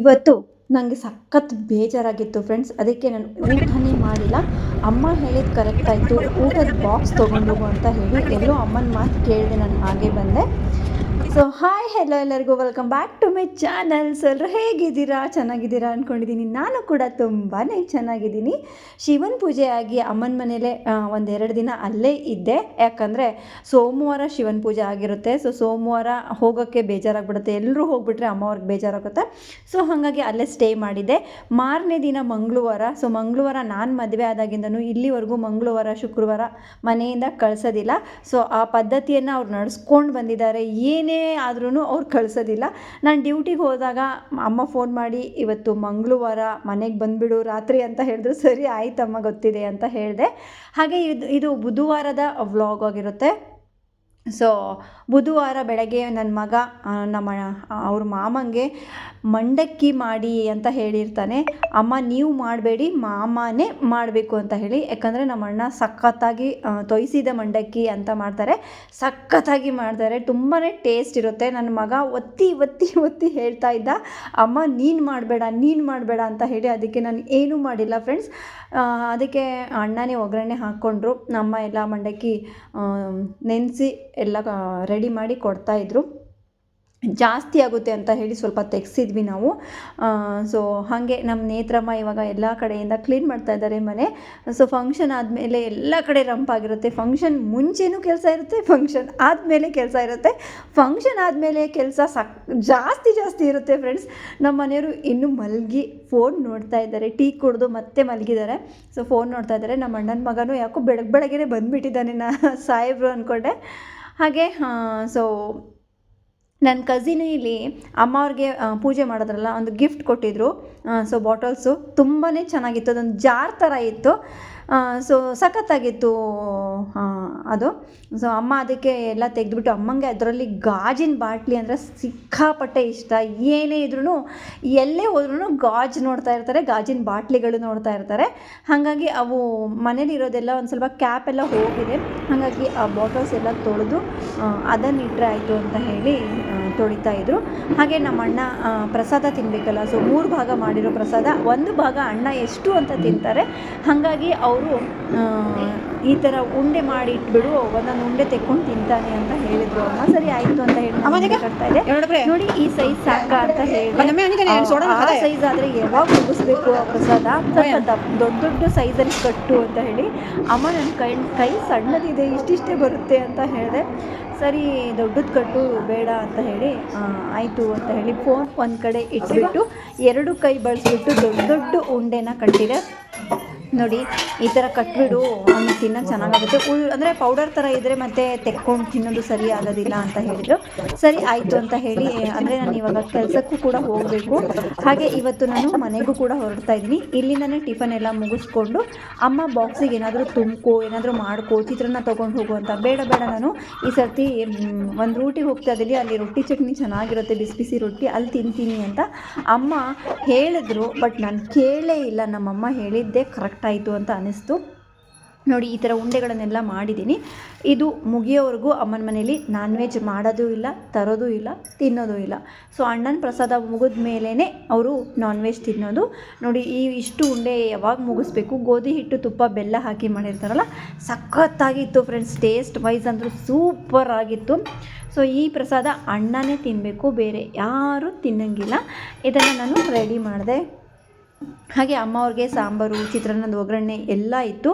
ಇವತ್ತು ನನಗೆ ಸಖತ್ ಬೇಜಾರಾಗಿತ್ತು ಫ್ರೆಂಡ್ಸ್ ಅದಕ್ಕೆ ನಾನು ಊಟನೇ ಮಾಡಿಲ್ಲ. ಅಮ್ಮ ಹೇಳಿದ ಕರೆಕ್ಟ್ ಆಯಿತು. ಊಟದ ಬಾಕ್ಸ್ ತೊಗೊಂಡು ಹೋಗು ಅಂತ ಹೇಳಿ ಎಲ್ಲೋ ಅಮ್ಮನ ಮಾತು ಕೇಳಿದೆ ನಾನು ಹಾಗೆ ಬಂದೆ. ಸೊ ಹಾಯ್ ಹೆಲೋ ಎಲ್ಲರಿಗೂ. Welcome back to my channels ಎಲ್ಲರೂ ಹೇಗಿದ್ದೀರಾ? ಚೆನ್ನಾಗಿದ್ದೀರಾ ಅಂದ್ಕೊಂಡಿದ್ದೀನಿ ನಾನು ಕೂಡ ತುಂಬಾ ಚೆನ್ನಾಗಿದ್ದೀನಿ. ಶಿವನ ಪೂಜೆ ಆಗಿ ಅಮ್ಮನ ಮನೇಲೆ ಒಂದೆರಡು ದಿನ ಅಲ್ಲೇ ಇದ್ದೆ. ಯಾಕಂದರೆ ಸೋಮವಾರ ಶಿವನ ಪೂಜೆ ಆಗಿರುತ್ತೆ. ಸೊ ಸೋಮವಾರ ಹೋಗೋಕ್ಕೆ ಬೇಜಾರಾಗ್ಬಿಡುತ್ತೆ. ಎಲ್ಲರೂ ಹೋಗ್ಬಿಟ್ರೆ ಅಮ್ಮವ್ರಿಗೆ ಬೇಜಾರಾಗುತ್ತೆ. ಸೊ ಹಾಗಾಗಿ ಅಲ್ಲೇ ಸ್ಟೇ ಮಾಡಿದ್ದೆ. ಮಾರನೇ ದಿನ ಮಂಗಳವಾರ. ಸೊ ಮಂಗಳವಾರ ನಾನು ಮದುವೆ ಆದಾಗಿಂದನೂ ಇಲ್ಲಿವರೆಗೂ ಮಂಗಳವಾರ, ಶುಕ್ರವಾರ ಮನೆಯಿಂದ ಕಳಿಸೋದಿಲ್ಲ. ಸೊ ಆ ಪದ್ಧತಿಯನ್ನು ಅವ್ರು ನಡೆಸ್ಕೊಂಡು ಬಂದಿದ್ದಾರೆ. ಏನೇ ಆದ್ರೂ ಅವ್ರು ಕಳಿಸೋದಿಲ್ಲ. ನಾನು ಡ್ಯೂಟಿಗೆ ಹೋದಾಗ ಅಮ್ಮ ಫೋನ್ ಮಾಡಿ, ಇವತ್ತು ಮಂಗಳವಾರ ಮನೆಗೆ ಬಂದುಬಿಡು, ರಾತ್ರಿ ಅಂತ ಹೇಳಿದ್ರು, ಸರಿ ಆಯ್ತಮ್ಮ, ಗೊತ್ತಿದೆ ಅಂತ ಹೇಳಿದೆ. ಹಾಗೆ ಇದು ಇದು ಬುಧವಾರದ ವ್ಲಾಗ್ ಆಗಿರುತ್ತೆ. ಸೊ ಬುಧವಾರ ಬೆಳಗ್ಗೆ ನನ್ನ ಮಗ ನಮ್ಮ ಅವ್ರ ಮಾಮಂಗೆ ಮಂಡಕ್ಕಿ ಮಾಡಿ ಅಂತ ಹೇಳಿರ್ತಾನೆ. ಅಮ್ಮ, ನೀವು ಮಾಡಬೇಡಿ, ಮಾಮನೇ ಮಾಡಬೇಕು ಅಂತ ಹೇಳಿ. ಯಾಕಂದರೆ ನಮ್ಮ ಅಣ್ಣ ಸಖತ್ತಾಗಿ ತೊಯ್ಸಿದ ಮಂಡಕ್ಕಿ ಅಂತ ಮಾಡ್ತಾರೆ. ಸಖತ್ತಾಗಿ ಮಾಡ್ತಾರೆ. ತುಂಬಾ ಟೇಸ್ಟ್ ಇರುತ್ತೆ. ನನ್ನ ಮಗ ಒತ್ತಿ ಒತ್ತಿ ಒತ್ತಿ ಹೇಳ್ತಾ ಇದ್ದ, ಅಮ್ಮ, ನೀನು ಮಾಡಬೇಡ ನೀನು ಮಾಡಬೇಡ ಅಂತ ಹೇಳಿ, ಅದಕ್ಕೆ ನಾನು ಏನೂ ಮಾಡಿಲ್ಲ, ಫ್ರೆಂಡ್ಸ್. ಅದಕ್ಕೆ ಅಣ್ಣನೇ ಒಗ್ಗರಣೆ ಹಾಕ್ಕೊಂಡ್ರು. ನಮ್ಮ ಎಲ್ಲ ಮಂಡಕ್ಕಿ ನೆನೆಸಿ ಎಲ್ಲ ರೆಡಿ ಮಾಡಿ ಕೊಡ್ತಾಯಿದ್ರು ಜಾಸ್ತಿ ಆಗುತ್ತೆ ಅಂತ ಹೇಳಿ ಸ್ವಲ್ಪ ತೆಗ್ಸಿದ್ವಿ ನಾವು. ಸೊ ಹಾಗೆ ನಮ್ಮ ನೇತ್ರಮ್ಮ ಇವಾಗ ಎಲ್ಲ ಕಡೆಯಿಂದ ಕ್ಲೀನ್ ಮಾಡ್ತಾ ಇದ್ದಾರೆ ಮನೆ. ಸೊ ಫಂಕ್ಷನ್ ಆದಮೇಲೆ ಎಲ್ಲ ಕಡೆ ರಂಪಾಗಿರುತ್ತೆ ಫಂಕ್ಷನ್ ಮುಂಚೆನೂ ಕೆಲಸ ಇರುತ್ತೆ ಫಂಕ್ಷನ್ ಆದಮೇಲೆ ಕೆಲಸ ಇರುತ್ತೆ. ಫಂಕ್ಷನ್ ಆದಮೇಲೆ ಕೆಲಸ ಸಕ್, ಜಾಸ್ತಿ ಜಾಸ್ತಿ ಇರುತ್ತೆ ಫ್ರೆಂಡ್ಸ್ ನಮ್ಮ ಮನೆಯವರು ಇನ್ನೂ ಮಲಗಿ ಫೋನ್ ನೋಡ್ತಾ ಇದ್ದಾರೆ. ಟೀ ಕುಡಿದು ಮತ್ತೆ ಮಲಗಿದ್ದಾರೆ. ಸೊ ಫೋನ್ ನೋಡ್ತಾ ಇದ್ದಾರೆ. ನಮ್ಮ ಅಣ್ಣನ ಮಗನೂ ಯಾಕೋ ಬೆಳಗ್ಗೆ ಬೆಳಗ್ಗೆ ಬಂದುಬಿಟ್ಟಿದ್ದಾನೆ ನಾ, ಸಾಹೇಬ್ರು ಅಂದ್ಕೊಂಡೆ ಹಾಗೆ ಸೊ ನನ್ನ ಕಸಿನ್ ಇಲ್ಲಿ ಅಮ್ಮ ಅವ್ರಿಗೆ ಪೂಜೆ ಮಾಡೋದ್ರಲ್ಲ, ಒಂದು ಗಿಫ್ಟ್ ಕೊಟ್ಟಿದ್ದರು ಸೊ ಬಾಟಲ್ಸು ತುಂಬಾ ಚೆನ್ನಾಗಿತ್ತು. ಅದೊಂದು ಜಾರ್ ಥರ ಇತ್ತು. ಸೊ ಸಖತ್ತಾಗಿತ್ತು ಅದು. ಸೊ ಅಮ್ಮ ಅದಕ್ಕೆ ಎಲ್ಲ ತೆಗೆದುಬಿಟ್ಟು, ಅಮ್ಮಂಗೆ ಅದರಲ್ಲಿ ಗಾಜಿನ ಬಾಟ್ಲಿ ಅಂದರೆ ಸಿಕ್ಕಾಪಟ್ಟೆ ಇಷ್ಟ. ಏನೇ ಇದ್ರೂ ಎಲ್ಲೇ ಹೋದ್ರೂ ಗಾಜು ನೋಡ್ತಾ ಇರ್ತಾರೆ, ಗಾಜಿನ ಬಾಟ್ಲಿಗಳು ನೋಡ್ತಾ ಇರ್ತಾರೆ. ಹಾಗಾಗಿ ಅವು ಮನೇಲಿ ಇರೋದೆಲ್ಲ ಒಂದು ಸ್ವಲ್ಪ ಕ್ಯಾಪ್ ಎಲ್ಲ ಹೋಗಿದೆ. ಹಾಗಾಗಿ ಆ ಬಾಟಲ್ಸ್ ಎಲ್ಲ ತೊಳೆದು ಅದನ್ನು ಇಟ್ಟರೆ ಆಯಿತು ಅಂತ ಹೇಳಿ ತೊಳಿತಾ ಇದ್ದರು ಹಾಗೆ ನಮ್ಮ ಅಣ್ಣ ಪ್ರಸಾದ ತಿನ್ನಬೇಕಲ್ಲ ಸೊ ಮೂರು ಭಾಗ ಮಾಡಿರೋ ಪ್ರಸಾದ. ಒಂದು ಭಾಗ ಅಣ್ಣ ಎಷ್ಟು ಅಂತ ತಿಂತಾರೆ. ಹಾಗಾಗಿ ಅವರು ಈ ಥರ ಉಂಡೆ ಮಾಡಿ ಇಟ್ಬಿಡು ಒಂದೊಂದು ಉಂಡೆ ತೆಕ್ಕೊಂಡು ತಿಂತಾನೆ ಅಂತ ಹೇಳಿದ್ರು. ಅಮ್ಮ ಸರಿ ಆಯಿತು ಅಂತ ಹೇಳಿ ಕಟ್ತಾ ಇದೆ ನೋಡಿ ಈ ಸೈಜ್ ಸಾಕ ಅಂತ ಹೇಳಿ. ಸೈಜ್ ಆದರೆ ಯಾವಾಗ ಮುಗಿಸ್ಬೇಕು ಆ ಪ್ರಸಾದ? ದೊಡ್ಡ ದೊಡ್ಡ ಸೈಜಲ್ಲಿ ಕಟ್ಟು ಅಂತ ಹೇಳಿ. ಅಮ್ಮ ನನ್ನ ಕೈ ಕೈ ಸಣ್ಣದಿದೆ ಇಷ್ಟಿಷ್ಟೇ ಬರುತ್ತೆ ಅಂತ ಹೇಳಿದೆ. ಸರಿ ದೊಡ್ಡದು ಕಟ್ಟು ಬೇಡ ಅಂತ ಹೇಳಿ ಆಯಿತು ಅಂತ ಹೇಳಿ ಫೋನ್ ಒಂದು ಕಡೆ ಇಟ್ಬಿಟ್ಟು ಎರಡು ಕೈ ಬಳಸ್ಬಿಟ್ಟು ದೊಡ್ಡ ದೊಡ್ಡ ಉಂಡೆನ ಕಟ್ಟಿದೆ. ನೋಡಿ, ಈ ಥರ ಕಟ್ಬಿಡು ಅವ್ನಿಗೆ ತಿನ್ನೋಕೆ ಚೆನ್ನಾಗಾಗುತ್ತೆ. ಉಳ್, ಅಂದರೆ ಪೌಡರ್ ಥರ ಇದ್ದರೆ ಮತ್ತೆ ತೆಕ್ಕೊಂಡು ತಿನ್ನೋದು ಸರಿ ಆಗೋದಿಲ್ಲ ಅಂತ ಹೇಳಿದರು. ಸರಿ, ಆಯಿತು ಅಂತ ಹೇಳಿ ಅಂದರೆ ನಾನು ಇವಾಗ ಕೆಲಸಕ್ಕೂ ಕೂಡ ಹೋಗಬೇಕು. ಹಾಗೆ ಇವತ್ತು ನಾನು ಮನೆಗೂ ಕೂಡ ಹೊರಡ್ತಾ ಇದ್ದೀನಿ. ಇಲ್ಲಿಂದನೇ ಟಿಫನ್ ಎಲ್ಲ ಮುಗಿಸ್ಕೊಂಡು ಅಮ್ಮ ಬಾಕ್ಸಿಗೆ ಏನಾದರೂ ತುಂಬ್ಕೋ ಏನಾದರೂ ಮಾಡ್ಕೋ, ಚಿತ್ರಾನ್ನ ತೊಗೊಂಡು ಹೋಗು ಅಂತ. ಬೇಡ ಬೇಡ, ನಾನು ಈ ಸರ್ತಿ ಒಂದು ರೂಟಿಗೆ ಹೋಗ್ತಾ ಇದ್ದೀನಿ. ಅಲ್ಲಿ ರೊಟ್ಟಿ ಚಟ್ನಿ ಚೆನ್ನಾಗಿರುತ್ತೆ ಬಿಸಿ ಬಿಸಿ ರೊಟ್ಟಿ, ಅಲ್ಲಿ ತಿಂತೀನಿ ಅಂತ. ಅಮ್ಮ ಹೇಳಿದ್ರು, ಬಟ್ ನಾನು ಕೇಳೇ ಇಲ್ಲ. ನಮ್ಮಮ್ಮ ಹೇಳಿದ್ದೆ ಕರೆಕ್ಟ್ ಆಯಿತು ಅಂತ ಅನ್ನಿಸ್ತು. ನೋಡಿ, ಈ ಥರ ಉಂಡೆಗಳನ್ನೆಲ್ಲ ಮಾಡಿದ್ದೀನಿ. ಇದು ಮುಗಿಯೋವರೆಗೂ ಅಮ್ಮನ ಮನೇಲಿ ನಾನ್ ವೆಜ್ ಮಾಡೋದು ಇಲ್ಲ, ತರೋದು ಇಲ್ಲ, ತಿನ್ನೋದು ಇಲ್ಲ. ಸೊ ಅಣ್ಣನ ಪ್ರಸಾದ ಮುಗಿದ ಮೇಲೇ ಅವರು ನಾನ್ ವೆಜ್ ತಿನ್ನೋದು. ನೋಡಿ, ಈ ಇಷ್ಟು ಉಂಡೆ ಯಾವಾಗ ಮುಗಿಸ್ಬೇಕು? ಗೋಧಿ ಹಿಟ್ಟು, ತುಪ್ಪ, ಬೆಲ್ಲ ಹಾಕಿ ಮಾಡಿರ್ತಾರಲ್ಲ, ಸಖತ್ತಾಗಿತ್ತು ಫ್ರೆಂಡ್ಸ್ ಟೇಸ್ಟ್ ವೈಸ್ ಅಂದರೂ ಸೂಪರ್ ಆಗಿತ್ತು. ಸೊ ಈ ಪ್ರಸಾದ ಅಣ್ಣನೇ ತಿನ್ನಬೇಕು ಬೇರೆ ಯಾರೂ ತಿನ್ನಂಗಿಲ್ಲ. ಇದನ್ನು ನಾನು ರೆಡಿ ಮಾಡಿದೆ. ಹಾಗೆ ಅಮ್ಮ ಅವ್ರಿಗೆ ಸಾಂಬಾರು ಚಿತ್ರಾನ್ನದ ಒಗ್ಗರಣೆ ಎಲ್ಲ ಇತ್ತು.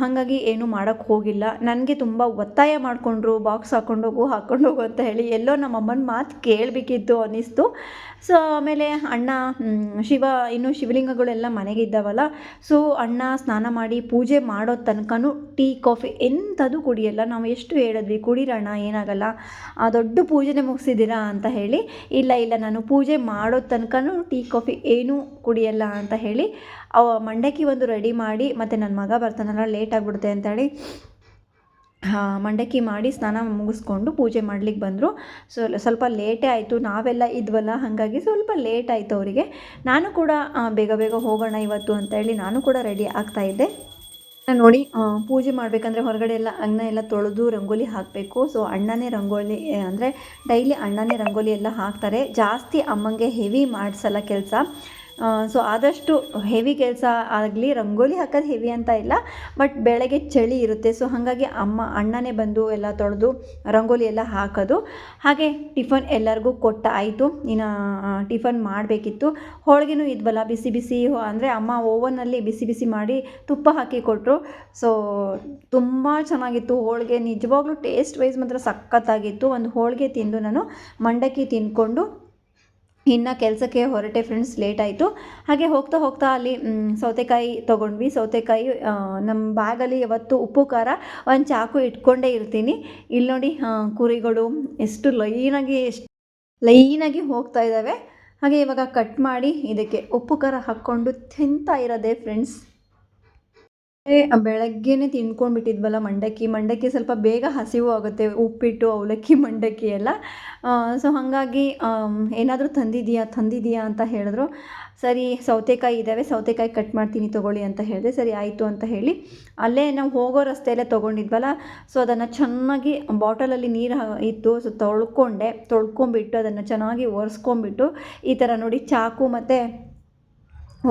ಹಾಗಾಗಿ ಏನೂ ಮಾಡೋಕ್ಕೆ ಹೋಗಿಲ್ಲ. ನನಗೆ ತುಂಬ ಒತ್ತಾಯ ಮಾಡಿಕೊಂಡ್ರು ಬಾಕ್ಸ್ ಹಾಕ್ಕೊಂಡೋಗು ಹೋಗು ಹಾಕ್ಕೊಂಡು ಹೋಗು ಅಂತ ಹೇಳಿ ಎಲ್ಲೋ ನಮ್ಮ ಅಮ್ಮನ ಮಾತು ಕೇಳಬೇಕಿತ್ತು ಅನ್ನಿಸ್ತು. ಸೊ ಆಮೇಲೆ ಅಣ್ಣ ಶಿವ, ಇನ್ನು ಶಿವಲಿಂಗಗಳೆಲ್ಲ ಮನೆಗೆ ಇದ್ದಾವಲ್ಲ ಸೊ ಅಣ್ಣ ಸ್ನಾನ ಮಾಡಿ ಪೂಜೆ ಮಾಡೋ ತನಕನೂ ಟೀ, ಕಾಫಿ ಎಂಥದ್ದು ಕುಡಿಯಲ್ಲ. ನಾವು ಎಷ್ಟು ಹೇಳಿದ್ವಿ, ಕುಡೀರಣ್ಣ, ಏನಾಗಲ್ಲ. ಆ ದೊಡ್ಡ ಪೂಜೆನೆ ಮುಗಿಸಿದ್ದೀರಾ? ಅಂತ ಹೇಳಿ, ಇಲ್ಲ ಇಲ್ಲ, ನಾನು ಪೂಜೆ ಮಾಡೋ ತನಕನೂ ಟೀ, ಕಾಫಿ ಏನೂ ಕುಡಿಯಲ್ಲ. ಅಂತ ಹೇಳಿ ಮಂಡಕ್ಕಿ ಒಂದು ರೆಡಿ ಮಾಡಿ ಮತ್ತು ನನ್ನ ಮಗ ಬರ್ತಾನಲ್ಲ ಲೇಟ್ ಆಗಿಬಿಡುತ್ತೆ ಅಂತೇಳಿ ಮಂಡಕ್ಕಿ ಮಾಡಿ ಸ್ನಾನ ಮುಗಿಸ್ಕೊಂಡು ಪೂಜೆ ಮಾಡಲಿಕ್ಕೆ ಬಂದರು. ಸೊ, ಸ್ವಲ್ಪ ಲೇಟೇ ಆಯಿತು, ನಾವೆಲ್ಲ ಇದ್ವಲ್ಲ, ಹಾಗಾಗಿ ಸ್ವಲ್ಪ ಲೇಟ್ ಆಯಿತು ಅವರಿಗೆ. ನಾನು ಕೂಡ ಬೇಗ ಬೇಗ ಹೋಗೋಣ ಇವತ್ತು ಅಂತೇಳಿ ನಾನು ಕೂಡ ರೆಡಿ ಆಗ್ತಾ ಇದ್ದೆ. ನೋಡಿ ಪೂಜೆ ಮಾಡಬೇಕಂದ್ರೆ ಹೊರಗಡೆ ಎಲ್ಲ ಅಂಗನ ಎಲ್ಲ ತೊಳೆದು ರಂಗೋಲಿ ಹಾಕಬೇಕು. ಸೊ, ಅಣ್ಣನೇ ರಂಗೋಲಿ ಅಂದರೆ ಡೈಲಿ ಅಣ್ಣನೇ ರಂಗೋಲಿ ಎಲ್ಲ ಹಾಕ್ತಾರೆ. ಜಾಸ್ತಿ ಅಮ್ಮಂಗೆ ಹೆವಿ ಮಾಡಿಸಲ್ಲ ಕೆಲಸ. ಸೊ ಆದಷ್ಟು ಹೆವಿ ಕೆಲಸ ಆಗಲಿ, ರಂಗೋಲಿ ಹಾಕೋದು ಹೆವಿ ಅಂತ ಇಲ್ಲ ಬಟ್ ಬೆಳಗ್ಗೆ ಚಳಿ ಇರುತ್ತೆ. ಸೊ ಹಾಗಾಗಿ ಅಮ್ಮ ಅಣ್ಣನೇ ಬಂದು ಎಲ್ಲ ತೊಳೆದು ರಂಗೋಲಿ ಎಲ್ಲ ಹಾಕೋದು. ಹಾಗೆ ಟಿಫನ್ ಎಲ್ಲರಿಗೂ ಕೊಟ್ಟ ಆಯಿತು. ಇನ್ನು ಟಿಫನ್ ಮಾಡಬೇಕಿತ್ತು. ಹೋಳಿಗೆನೂ ಇದ್ವಲ್ಲ, ಬಿಸಿ ಬಿಸಿ ಅಂದರೆ ಅಮ್ಮ ಓವನಲ್ಲಿ ಬಿಸಿ ಬಿಸಿ ಮಾಡಿ ತುಪ್ಪ ಹಾಕಿ ಕೊಟ್ಟರು ಸೊ ತುಂಬ ಚೆನ್ನಾಗಿತ್ತು ಹೋಳಿಗೆ. ನಿಜವಾಗ್ಲೂ ಟೇಸ್ಟ್ ವೈಸ್ ಮಾತ್ರ ಸಖತ್ತಾಗಿತ್ತು. ಒಂದು ಹೋಳಿಗೆ ತಿಂದು ನಾನು ಮಂಡಕ್ಕಿ ತಿಂದ್ಕೊಂಡು ಇನ್ನು ಕೆಲಸಕ್ಕೆ ಹೊರಟೆ ಫ್ರೆಂಡ್ಸ್ ಲೇಟ್ ಆಯಿತು. ಹಾಗೆ ಹೋಗ್ತಾ ಹೋಗ್ತಾ ಅಲ್ಲಿ ಸೌತೆಕಾಯಿ ತೊಗೊಂಡ್ವಿ. ಸೌತೆಕಾಯಿ ನಮ್ಮ ಬ್ಯಾಗಲ್ಲಿ ಯಾವತ್ತು ಉಪ್ಪು, ಖಾರ ಒಂದು ಚಾಕು ಇಟ್ಕೊಂಡೇ ಇರ್ತೀನಿ. ಇಲ್ಲಿ ನೋಡಿ ಕುರಿಗಳು ಎಷ್ಟು ಲೈನಾಗಿ ಎಷ್ಟು ಲೈನಾಗಿ ಹೋಗ್ತಾ ಇದ್ದಾವೆ ಹಾಗೆ ಇವಾಗ ಕಟ್ ಮಾಡಿ ಇದಕ್ಕೆ ಉಪ್ಪು, ಖಾರ ಹಾಕ್ಕೊಂಡು ತಿಂತಾ ಇರೋದೆ ಫ್ರೆಂಡ್ಸ್ ಬೆಳಗ್ಗೆನೇ ತಿನ್ಕೊಂಡ್ಬಿಟ್ಟಿದ್ವಲ್ಲ ಮಂಡಕ್ಕಿ. ಮಂಡಕ್ಕಿ ಸ್ವಲ್ಪ ಬೇಗ ಹಸಿವು ಆಗುತ್ತೆ, ಉಪ್ಪಿಟ್ಟು, ಅವಲಕ್ಕಿ, ಮಂಡಕ್ಕಿ ಎಲ್ಲ. ಸೊ ಹಾಗಾಗಿ ಏನಾದರೂ ತಂದಿದೀಯಾ ತಂದಿದೀಯಾ ಅಂತ ಹೇಳಿದ್ರು. ಸರಿ, ಸೌತೆಕಾಯಿ ಇದ್ದಾವೆ ಸೌತೆಕಾಯಿ ಕಟ್ ಮಾಡ್ತೀನಿ ತೊಗೊಳ್ಳಿ ಅಂತ ಹೇಳಿದೆ. ಸರಿ, ಆಯಿತು ಅಂತ ಹೇಳಿ ಅಲ್ಲೇ ನಾವು ಹೋಗೋ ರಸ್ತೆಯಲ್ಲೇ ತೊಗೊಂಡಿದ್ವಲ್ಲ. ಸೊ ಅದನ್ನು ಚೆನ್ನಾಗಿ ಬಾಟಲಲ್ಲಿ ನೀರು ಇತ್ತು. ಸೊ ತೊಳ್ಕೊಂಡೆ ತೊಳ್ಕೊಂಬಿಟ್ಟು ಅದನ್ನು ಚೆನ್ನಾಗಿ ಒರೆಸ್ಕೊಂಬಿಟ್ಟು ಈ ಥರ ನೋಡಿ ಚಾಕು ಮತ್ತು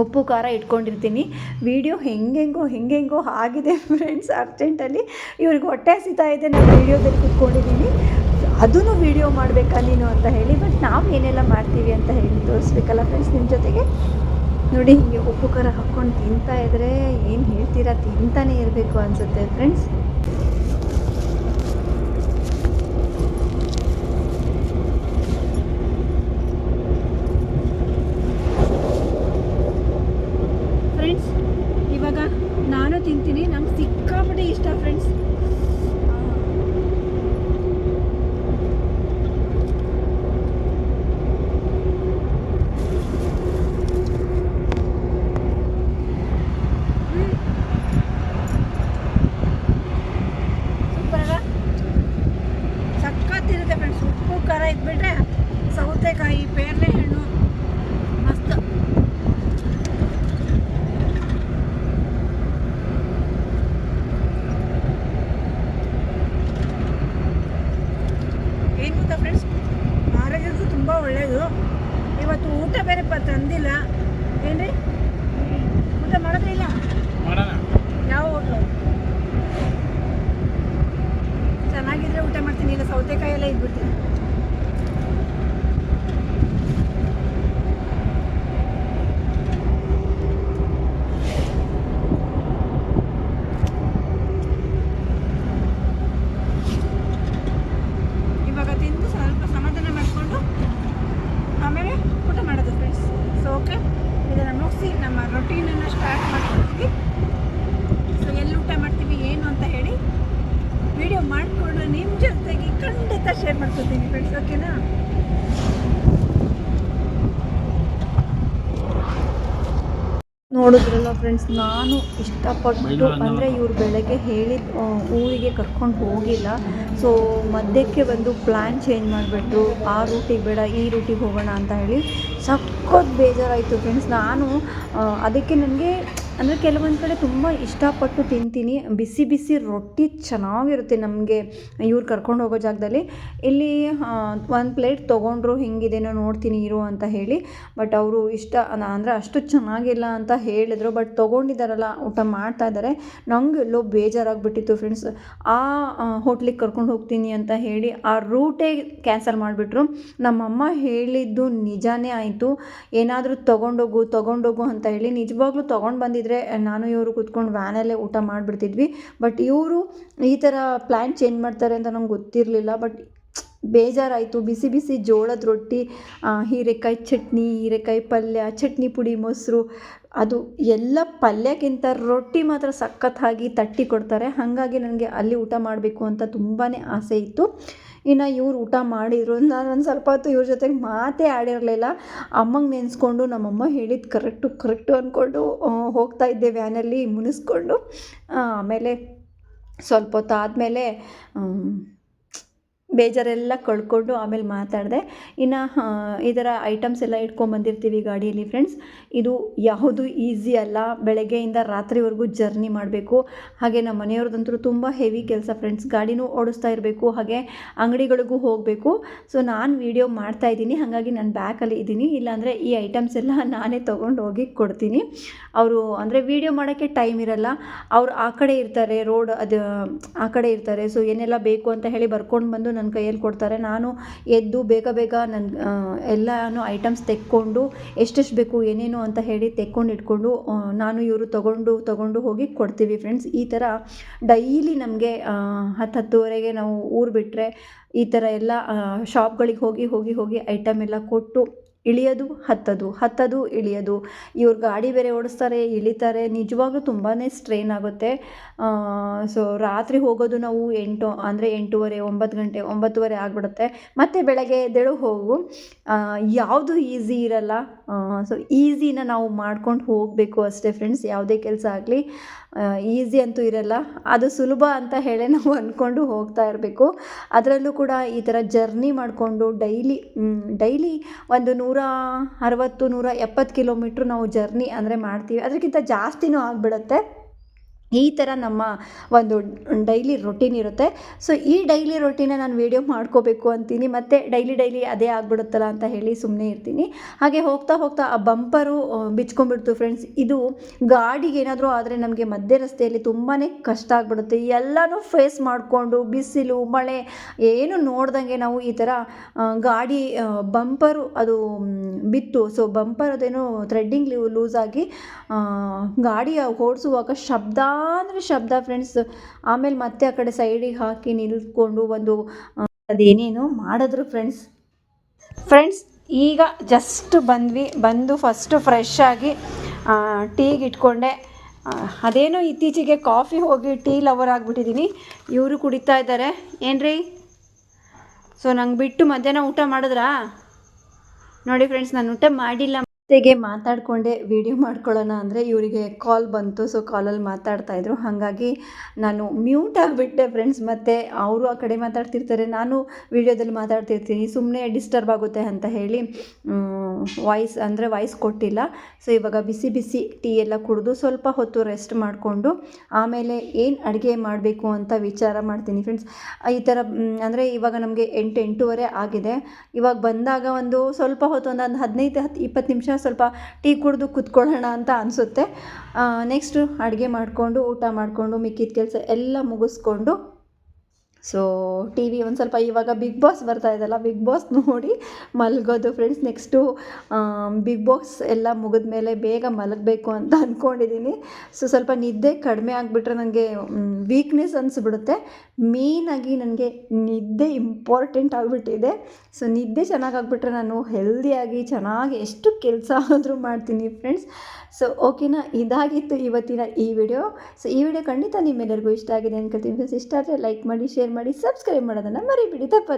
ಉಪ್ಪು ಖಾರ ಇಟ್ಕೊಂಡಿರ್ತೀನಿ. ವಿಡಿಯೋ ಹೆಂಗೆಂಗೋ ಹೆಂಗೆಂಗೋ ಆಗಿದೆ ಫ್ರೆಂಡ್ಸ್ ಅರ್ಜೆಂಟಲ್ಲಿ ಇವ್ರಿಗೆ ಹೊಟ್ಟೆ ಹಸಿತಾ ಇದೆ ನಾನು ವೀಡಿಯೋದಲ್ಲಿ ಕುತ್ಕೊಂಡಿದ್ದೀನಿ. ಅದನ್ನು ವೀಡಿಯೋ ಮಾಡಬೇಕಾ ನೀನು ಅಂತ ಹೇಳಿ ಬಟ್ ನಾವು ಏನೆಲ್ಲ ಮಾಡ್ತೀವಿ ಅಂತ ಹೇಳಿ ತೋರಿಸ್ಬೇಕಲ್ಲ ಫ್ರೆಂಡ್ಸ್ ನಿಮ್ಮ ಜೊತೆಗೆ? ನೋಡಿ, ಹೀಗೆ ಉಪ್ಪು ಖಾರ ಹಾಕ್ಕೊಂಡು ತಿಂತಾ ಇದ್ದರೆ ಏನು ಹೇಳ್ತೀರಾ? ತಿಂತಾನೆ ಇರಬೇಕು ಅನಿಸುತ್ತೆ ಫ್ರೆಂಡ್ಸ್ ಇವಾಗ ನಾನು ತಿಂತೀನಿ ನಂಗೆ ಸಿಕ್ಕಾಪಟ್ಟೆ ಇಷ್ಟ ಫ್ರೆಂಡ್ಸ್ ಸಖತ್ತಿರುತ್ತೆ ಫ್ರೆಂಡ್ಸ್ ಉಪ್ಪು ಖಾರ ಇದ್ಬಿಟ್ರೆ ಸೌತೆಕಾಯಿ ಪೇರ್ಲೆ ಹಣ್ಣು ಮಸ್ತ್ ಏನು ಗೊತ್ತಾ ಫ್ರೆಂಡ್ಸ್ ಆರೋಗ್ಯಕ್ಕೂ ತುಂಬ ಒಳ್ಳೆಯದು ಇವತ್ತು ಊಟ ಬೇರೆ ಪ ತಂದಿಲ್ಲ. ಏನ್ರಿ? ಊಟ ಮಾಡೋದಿಲ್ಲ ಯಾವ ಹೋಟ್ಲು ಚೆನ್ನಾಗಿದ್ರೆ ಊಟ ಮಾಡ್ತೀನಿ. ಇಲ್ಲ ಸೌತೆಕಾಯಿ ಎಲ್ಲ ಇದ್ಬಿಡ್ತೀನಿ ಇವಾಗ ತಿಂದು ಸ್ವಲ್ಪ ಸಮಾಧಾನ ಮಾಡಿಕೊಂಡು ಆಮೇಲೆ ಊಟ ಮಾಡೋದು ಫ್ರೆಂಡ್ಸ್ ಸೊ ಓಕೆ ಇದನ್ನು ಮುಗಿಸಿ ನಮ್ಮ ರೊಟೀನನ್ನು ಸ್ಟಾರ್ಟ್ ಮಾಡ್ಕೊಳ್ತೀವಿ ಸೊ ಎಲ್ಲಿ ಊಟ ಮಾಡ್ತೀವಿ ಏನು ಅಂತ ಹೇಳಿ ವಿಡಿಯೋ ಮಾಡಿಕೊಂಡು ನಿಮ್ಮ ಜೊತೆಗೆ ಖಂಡಿತ ಶೇರ್ ಮಾಡ್ಕೊತೀನಿ ಫ್ರೆಂಡ್ಸ್ ಓಕೆನಾ ನೋಡಿದ್ರಲ್ಲ ಫ್ರೆಂಡ್ಸ್ ನಾನು ಇಷ್ಟಪಟ್ಟು ಅಂದರೆ ಇವ್ರು ಬೆಳಗ್ಗೆ ಹೇಳಿದ ಊರಿಗೆ ಕರ್ಕೊಂಡು ಹೋಗಿಲ್ಲ. ಸೊ ಮಧ್ಯಕ್ಕೆ ಬಂದು ಪ್ಲ್ಯಾನ್ ಚೇಂಜ್ ಮಾಡಿಬಿಟ್ರು. ಆ ರೂಟಿಗೆ ಬೇಡ ಈ ರೂಟಿಗೆ ಹೋಗೋಣ ಅಂತ ಹೇಳಿ ಸಖತ್ ಬೇಜಾರಾಯಿತು ಫ್ರೆಂಡ್ಸ್ ನಾನು ಅದಕ್ಕೆ ನನಗೆ ಅಂದರೆ ಕೆಲವೊಂದು ಕಡೆ ತುಂಬ ಇಷ್ಟಪಟ್ಟು ತಿಂತೀನಿ. ಬಿಸಿ ಬಿಸಿ ರೊಟ್ಟಿ ಚೆನ್ನಾಗಿರುತ್ತೆ ನಮಗೆ. ಇವ್ರು ಕರ್ಕೊಂಡು ಹೋಗೋ ಜಾಗದಲ್ಲಿ. ಇಲ್ಲಿ ಒಂದು ಪ್ಲೇಟ್ ತೊಗೊಂಡ್ರು ಹೆಂಗಿದೇನೋ ನೋಡ್ತೀನಿ ಇರು ಅಂತ ಹೇಳಿ. ಬಟ್ ಅವರು ಇಷ್ಟ ಅಂದರೆ ಅಷ್ಟು ಚೆನ್ನಾಗಿಲ್ಲ ಅಂತ ಹೇಳಿದರು. ಬಟ್ ತೊಗೊಂಡಿದ್ದಾರಲ್ಲ ಊಟ ಮಾಡ್ತಾ ಇದ್ದಾರೆ ನಂಗೆ ಎಲ್ಲೋ ಬೇಜಾರಾಗಿಬಿಟ್ಟಿತ್ತು ಫ್ರೆಂಡ್ಸ್. ಆ ಹೋಟ್ಲಿಗೆ ಕರ್ಕೊಂಡು ಹೋಗ್ತೀನಿ ಅಂತ ಹೇಳಿ ಆ ರೂಟೇ ಕ್ಯಾನ್ಸಲ್ ಮಾಡಿಬಿಟ್ರು. ನಮ್ಮಮ್ಮ ಹೇಳಿದ್ದು ನಿಜಾನೇ ಆಯಿತು. ಏನಾದರೂ ತೊಗೊಂಡೋಗು ತೊಗೊಂಡೋಗು ಅಂತ ಹೇಳಿ ನಿಜವಾಗ್ಲೂ ತೊಗೊಂಡು ಬಂದಿದ್ರೆ ನಾನು ಇವರು ಕೂತ್ಕೊಂಡು ವ್ಯಾನಲ್ಲೇ ಊಟ ಮಾಡಿಬಿಡ್ತಿದ್ವಿ. ಬಟ್ ಇವರು ಈ ಥರ ಪ್ಲ್ಯಾನ್ ಚೇಂಜ್ ಮಾಡ್ತಾರೆ ಅಂತ ನಂಗೆ ಗೊತ್ತಿರಲಿಲ್ಲ. ಬಟ್ ಬೇಜಾರಾಯಿತು. ಬಿಸಿ ಬಿಸಿ ಜೋಳದ ರೊಟ್ಟಿ ಹೀರೆಕಾಯಿ ಚಟ್ನಿ, ಹೀರೆಕಾಯಿ ಪಲ್ಯ, ಚಟ್ನಿ ಪುಡಿ, ಮೊಸರು, ಅದು ಎಲ್ಲ ಪಲ್ಯಕ್ಕಿಂತ ರೊಟ್ಟಿ ಮಾತ್ರ ಸಖತ್ತಾಗಿ ತಟ್ಟಿ ಕೊಡ್ತಾರೆ ಹಾಗಾಗಿ ನನಗೆ ಅಲ್ಲಿ ಊಟ ಮಾಡಬೇಕು ಅಂತ ತುಂಬಾ ಆಸೆ ಇತ್ತು. ಇನ್ನು ಇವ್ರು ಊಟ ಮಾಡಿದ್ರು. ನಾನು ಒಂದು ಸ್ವಲ್ಪ ಹೊತ್ತು ಇವ್ರ ಜೊತೆಗೆ ಮಾತೇ ಆಡಿರಲಿಲ್ಲ. ಅಮ್ಮಂಗೆ ನೆನೆಸ್ಕೊಂಡು ನಮ್ಮಮ್ಮ ಹೇಳಿದ್ದು ಕರೆಕ್ಟು ಕರೆಕ್ಟು ಅಂದ್ಕೊಂಡು ಹೋಗ್ತಾ ಇದ್ದೆ ವ್ಯಾನಲ್ಲಿ ಮುನಿಸ್ಕೊಂಡು. ಆಮೇಲೆ ಸ್ವಲ್ಪ ಹೊತ್ತು ಆದಮೇಲೆ ಬೇಜಾರೆಲ್ಲ ಕಳ್ಕೊಂಡು ಆಮೇಲೆ ಮಾತಾಡಿದೆ. ಇನ್ನು ಈ ಥರ ಐಟಮ್ಸ್ ಎಲ್ಲ ಇಟ್ಕೊಂಬಂದಿರ್ತೀವಿ ಗಾಡಿಯಲ್ಲಿ ಫ್ರೆಂಡ್ಸ್ ಇದು ಯಾವುದು ಈಸಿ ಅಲ್ಲ. ಬೆಳಗ್ಗೆಯಿಂದ ರಾತ್ರಿವರೆಗೂ ಜರ್ನಿ ಮಾಡಬೇಕು. ಹಾಗೆ ನಮ್ಮ ಮನೆಯವ್ರದ್ದಂತೂ ತುಂಬ ಹೆವಿ ಕೆಲಸ ಫ್ರೆಂಡ್ಸ್ ಗಾಡಿನೂ ಓಡಿಸ್ತಾ ಇರಬೇಕು. ಹಾಗೆ ಅಂಗಡಿಗಳಿಗೂ ಹೋಗಬೇಕು. ಸೊ ನಾನು ವೀಡಿಯೋ ಮಾಡ್ತಾ ಇದ್ದೀನಿ. ಹಾಗಾಗಿ ನಾನು ಬ್ಯಾಕಲ್ಲಿ ಇದ್ದೀನಿ. ಇಲ್ಲಾಂದರೆ ಈ ಐಟಮ್ಸ್ ಎಲ್ಲ ನಾನೇ ತೊಗೊಂಡು ಹೋಗಿ ಕೊಡ್ತೀನಿ. ಅವರು, ಅಂದರೆ ವೀಡಿಯೋ ಮಾಡೋಕ್ಕೆ ಟೈಮ್ ಇರಲ್ಲ. ಅವ್ರು ಆ ಕಡೆ ಇರ್ತಾರೆ ರೋಡ್ ಅದು, ಆ ಕಡೆ ಇರ್ತಾರೆ. ಸೊ ಏನೆಲ್ಲ ಬೇಕು ಅಂತ ಹೇಳಿ ಬರ್ಕೊಂಡು ಬಂದು ನನ್ನ ಕೈಯಲ್ಲಿ ಕೊಡ್ತಾರೆ. ನಾನು ಎದ್ದು ಬೇಗ ಬೇಗ ನನ್ನ ಎಲ್ಲನೂ ಐಟಮ್ಸ್ ತೆಕ್ಕೊಂಡು ಎಷ್ಟೆಷ್ಟು ಬೇಕು ಏನೇನು ಅಂತ ಹೇಳಿ ತೆಕ್ಕೊಂಡು ಇಟ್ಕೊಂಡು ನಾನು ಇವರು ತೊಗೊಂಡು ತೊಗೊಂಡು ಹೋಗಿ ಕೊಡ್ತೀವಿ ಫ್ರೆಂಡ್ಸ್ ಈ ಥರ ಡೈಲಿ ನಮಗೆ ಹತ್ತು ಹತ್ತುವರೆಗೆ ನಾವು ಊರು ಬಿಟ್ಟರೆ ಈ ಥರ ಎಲ್ಲ ಶಾಪ್ಗಳಿಗೆ ಹೋಗಿ ಹೋಗಿ ಹೋಗಿ ಐಟಮ್ ಎಲ್ಲ ಕೊಟ್ಟು ಇಳಿಯೋದು, ಹತ್ತೋದು ಹತ್ತೋದು ಇಳಿಯೋದು. ಇವ್ರು ಗಾಡಿ ಬೇರೆ ಓಡಿಸ್ತಾರೆ, ಇಳಿತಾರೆ, ನಿಜವಾಗ್ಲೂ ತುಂಬಾ ಸ್ಟ್ರೈನ್ ಆಗುತ್ತೆ. ಸೊ ರಾತ್ರಿ ಹೋಗೋದು ನಾವು ಎಂಟು, ಅಂದರೆ ಎಂಟೂವರೆ, ಒಂಬತ್ತು ಗಂಟೆ, ಒಂಬತ್ತುವರೆ ಆಗಿಬಿಡುತ್ತೆ. ಮತ್ತು ಬೆಳಗ್ಗೆ ಎದ್ದೇಳು ಹೋಗು. ಯಾವುದು ಈಸಿ ಇರಲ್ಲ. ಸೊ ಈಸಿನ ನಾವು ಮಾಡ್ಕೊಂಡು ಹೋಗಬೇಕು ಅಷ್ಟೇ ಫ್ರೆಂಡ್ಸ್ ಯಾವುದೇ ಕೆಲಸ ಆಗಲಿ. ಈಸಿ ಅಂತೂ ಇರಲ್ಲ. ಅದು ಸುಲಭ ಅಂತ ಹೇಳೇ ನಾವು ಅಂದ್ಕೊಂಡು ಹೋಗ್ತಾ ಇರಬೇಕು. ಅದರಲ್ಲೂ ಕೂಡ ಈ ಥರ ಜರ್ನಿ ಮಾಡಿಕೊಂಡು ಡೈಲಿ ಡೈಲಿ ಒಂದು ನೂರ ಅರವತ್ತು ನೂರ ಎಪ್ಪತ್ತು ಕಿಲೋಮೀಟ್ರ್ ನಾವು ಜರ್ನಿ ಅಂದರೆ ಮಾಡ್ತೀವಿ. ಅದಕ್ಕಿಂತ ಜಾಸ್ತಿನೂ ಆಗಿಬಿಡುತ್ತೆ. ಈ ಥರ ನಮ್ಮ ಒಂದು ಡೈಲಿ ರೊಟೀನ್ ಇರುತ್ತೆ. ಸೊ, ಈ ಡೈಲಿ ರೊಟೀನ ನಾನು ವೀಡಿಯೋ ಮಾಡ್ಕೋಬೇಕು ಅಂತೀನಿ. ಮತ್ತು ಡೈಲಿ ಡೈಲಿ ಅದೇ ಆಗ್ಬಿಡುತ್ತಲ್ಲ ಅಂತ ಹೇಳಿ ಸುಮ್ಮನೆ ಇರ್ತೀನಿ. ಹಾಗೆ ಹೋಗ್ತಾ ಹೋಗ್ತಾ ಆ ಬಂಪರು ಬಿಚ್ಕೊಂಡ್ಬಿಡ್ತು ಫ್ರೆಂಡ್ಸ್. ಇದು ಗಾಡಿಗೆ ಏನಾದರೂ ಆದರೆ ನಮಗೆ ಮಧ್ಯ ರಸ್ತೆಯಲ್ಲಿ ತುಂಬಾ ಕಷ್ಟ ಆಗ್ಬಿಡುತ್ತೆ. ಎಲ್ಲನೂ ಫೇಸ್ ಮಾಡಿಕೊಂಡು ಬಿಸಿಲು, ಮಳೆ, ಏನು ನೋಡ್ದಂಗೆ ನಾವು ಈ ಥರ ಗಾಡಿ ಬಂಪರು ಅದು ಬಿತ್ತು. ಸೊ ಬಂಪರ್ ಅದೇನು ಥ್ರೆಡ್ಡಿಂಗ್ ಲೂಸ್ ಆಗಿ ಗಾಡಿ ಓಡಿಸುವಾಗ ಶಬ್ದ ಅಂದರೆ ಶಬ್ದ ಫ್ರೆಂಡ್ಸ್ ಆಮೇಲೆ ಮತ್ತೆ ಆ ಕಡೆ ಸೈಡಿಗೆ ಹಾಕಿ ನಿಲ್ತ್ಕೊಂಡು ಒಂದು ಅದೇನೇನು ಮಾಡಿದ್ರು ಫ್ರೆಂಡ್ಸ್ ಫ್ರೆಂಡ್ಸ್ ಈಗ ಜಸ್ಟ್ ಬಂದ್ವಿ, ಬಂದು ಫಸ್ಟು ಫ್ರೆಶ್ ಆಗಿ ಟೀಗೆ ಇಟ್ಕೊಂಡೆ. ಅದೇನೋ ಇತ್ತೀಚೆಗೆ ಕಾಫಿ ಹೋಗಿ ಟೀ ಲವರ್ ಆಗಿಬಿಟ್ಟಿದ್ದೀನಿ ಇವರು ಕುಡಿತಾ ಇದ್ದಾರೆ ಏನ್ರಿ ಸೊ ನಂಗೆ ಬಿಟ್ಟು ಮಧ್ಯಾಹ್ನ ಊಟ ಮಾಡಿದ್ರಾ? ನೋಡಿ ಫ್ರೆಂಡ್ಸ್ ನಾನು ಊಟ ಮಾಡಿಲ್ಲ ಜೊತೆಗೆ ಮಾತಾಡಿಕೊಂಡೆ ವಿಡಿಯೋ ಮಾಡ್ಕೊಳ್ಳೋಣ ಅಂದರೆ ಇವರಿಗೆ ಕಾಲ್ ಬಂತು, ಸೊ ಕಾಲಲ್ಲಿ ಮಾತಾಡ್ತಾ ಇದ್ರು. ಹಾಗಾಗಿ ನಾನು ಮ್ಯೂಟ್ ಆಗಿಬಿಟ್ಟೆ ಫ್ರೆಂಡ್ಸ್. ಮತ್ತು ಅವರು ಆ ಕಡೆ ಮಾತಾಡ್ತಿರ್ತಾರೆ, ನಾನು ವಿಡಿಯೋದಲ್ಲಿ ಮಾತಾಡ್ತಿರ್ತೀನಿ. ಸುಮ್ಮನೆ ಡಿಸ್ಟರ್ಬ್ ಆಗುತ್ತೆ ಅಂತ ಹೇಳಿ ವಾಯ್ಸ್ ಅಂದರೆ ವಾಯ್ಸ್ ಕೊಟ್ಟಿಲ್ಲ. ಸೊ ಇವಾಗ ಬಿಸಿ ಬಿಸಿ ಟೀ ಎಲ್ಲ ಕುಡಿದು ಸ್ವಲ್ಪ ಹೊತ್ತು ರೆಸ್ಟ್ ಮಾಡಿಕೊಂಡು ಆಮೇಲೆ ಏನು ಅಡುಗೆ ಮಾಡಬೇಕು ಅಂತ ವಿಚಾರ ಮಾಡ್ತೀನಿ ಫ್ರೆಂಡ್ಸ್. ಈ ಥರ ಅಂದರೆ ಇವಾಗ ನಮಗೆ ಎಂಟು, ಎಂಟೂವರೆ ಆಗಿದೆ. ಇವಾಗ ಬಂದಾಗ ಒಂದು ಸ್ವಲ್ಪ ಹೊತ್ತು ಒಂದು ಒಂದು ಹದಿನೈದು, ಹತ್ತು, ಇಪ್ಪತ್ತು ನಿಮಿಷ ಸ್ವಲ್ಪ ಟೀ ಕುಡಿದು ಕುತ್ಕೊಳ್ಳೋಣ ಅಂತ ಅನಿಸುತ್ತೆ. ನೆಕ್ಸ್ಟು ಅಡುಗೆ ಮಾಡಿಕೊಂಡು, ಊಟ ಮಾಡಿಕೊಂಡು, ಮಿಕ್ಕಿದ ಕೆಲಸ ಎಲ್ಲ ಮುಗಿಸ್ಕೊಂಡು ಸೊ ಟಿ ವಿ ಒಂದು ಸ್ವಲ್ಪ ಇವಾಗ ಬಿಗ್ ಬಾಸ್ ಬರ್ತಾ ಇದೆಲ್ಲ ಬಿಗ್ ಬಾಸ್ ನೋಡಿ ಮಲಗೋದು ಫ್ರೆಂಡ್ಸ್ ನೆಕ್ಸ್ಟು ಬಿಗ್ ಬಾಸ್ ಎಲ್ಲ ಮುಗಿದ ಮೇಲೆ ಬೇಗ ಮಲಗಬೇಕು ಅಂತ ಅಂದ್ಕೊಂಡಿದ್ದೀನಿ ಸೊ ಸ್ವಲ್ಪ ನಿದ್ದೆ ಕಡಿಮೆ ಆಗಿಬಿಟ್ರೆ ನನಗೆ ವೀಕ್ನೆಸ್ ಅನಿಸ್ಬಿಡುತ್ತೆ. ಮೇಯ್ನಾಗಿ ನನಗೆ ನಿದ್ದೆ ಇಂಪಾರ್ಟೆಂಟ್ ಆಗಿಬಿಟ್ಟಿದೆ. ಸೊ ನಿದ್ದೆ ಚೆನ್ನಾಗಾಗ್ಬಿಟ್ರೆ ನಾನು ಹೆಲ್ದಿಯಾಗಿ ಚೆನ್ನಾಗಿ ಎಷ್ಟು ಕೆಲಸ ಆದರೂ ಮಾಡ್ತೀನಿ ಫ್ರೆಂಡ್ಸ್ ಸೊ ಓಕೆನಾ ಇದಾಗಿತ್ತು ಇವತ್ತಿನ ಈ ವಿಡಿಯೋ ಸೊ ಈ ವಿಡಿಯೋ ಖಂಡಿತ ನಿಮ್ಮೆಲ್ಲರಿಗೂ ಇಷ್ಟ ಆಗಿದೆ ಅನ್ಕೊಳ್ತೀನಿ. ಇಷ್ಟ ಆದರೆ ಲೈಕ್ ಮಾಡಿ ಶೇರ್ ಮಾಡಿ ಸಬ್ಸ್ಕ್ರೈಬ್ ಮಾಡೋದನ್ನು ಮರಿಬಿಡಿ. ತಪ್ಪ